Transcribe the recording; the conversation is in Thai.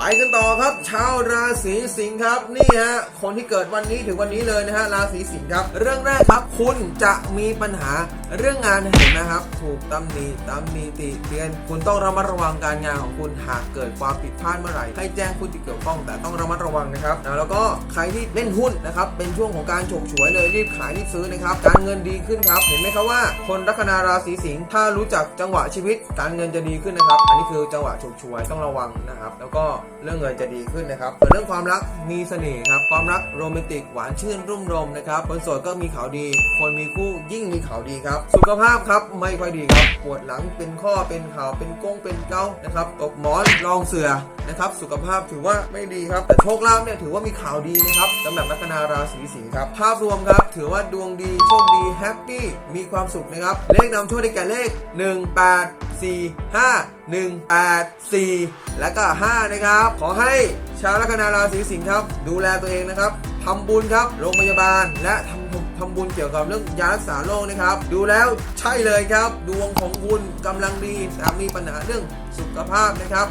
ไปกันต่อครับชาวราศีสิงห์ครับนี่ฮะคนที่เกิดวันนี้ถึงวันนี้เลยนะฮะราศีสิงห์ครับ เรื่องแรกครับคุณจะมีปัญหาเรื่องงานเห็นนะครับ ถูกตำหนิตำหนิติเตียน คุณต้องระมัดระวังการงานของคุณหากเกิดความผิดพลาดเมื่อไหร่ให้แจ้งผู้ที่เกี่ยวข้องแต่ต้องระมัดระวังนะครับนะแล้วก็ใครที่เล่นหุ้นนะครับเป็นช่วงของการฉกฉวยเลยรีบขายรีบซื้อนะครับการเงินดีขึ้นครับเห็นไหมครับว่า คนลัคนาราศีสิงห์ถ้ารู้จักจังหวะชีวิต การเงินจะดีขึ้นนะครับ อันนี้คือจังหวะฉกฉวยต้องระวังนะครับ แล้วก็เรื่องเงินจะดีขึ้นนะครับส่วนเรื่องความรักมีเสน่ห์ครับความรักโรแมนติกหวานชื่นรุ่มรมนะครับคนโสดก็มีข่าวดี คนมีคู่ยิ่งมีข่าวดีครับ สุขภาพครับไม่ค่อยดีครับปวดหลังเป็นข้อเป็นข่าวเป็นก้งเป็นเกานะครับตกหมอนรองเสือ นะครับ สุขภาพถือว่าไม่ดีครับ แต่โชคลาภเนี่ยถือว่ามีข่าวดีนะครับสำหรับลัคนาราศีสิงห์ครับ ภาพรวมครับ ถือว่าดวงดี โชคดี แฮปปี้ มีความสุขนะครับ เลขนำโชคได้แก่เลข 1 8 4 5 1 8 4 และก็ 5 นะครับ ขอให้ชาวลัคนาราศีสิงห์ครับ ดูแลตัวเองนะครับทำบุญครับ โรงพยาบาล และทำทำบุญเกี่ยวกับเรื่องยารักษาโรคนะครับ ดูแล้วใช่เลยครับ ดวงของคุณกำลังดีแต่มีปัญหาเรื่องสุขภาพนะครับ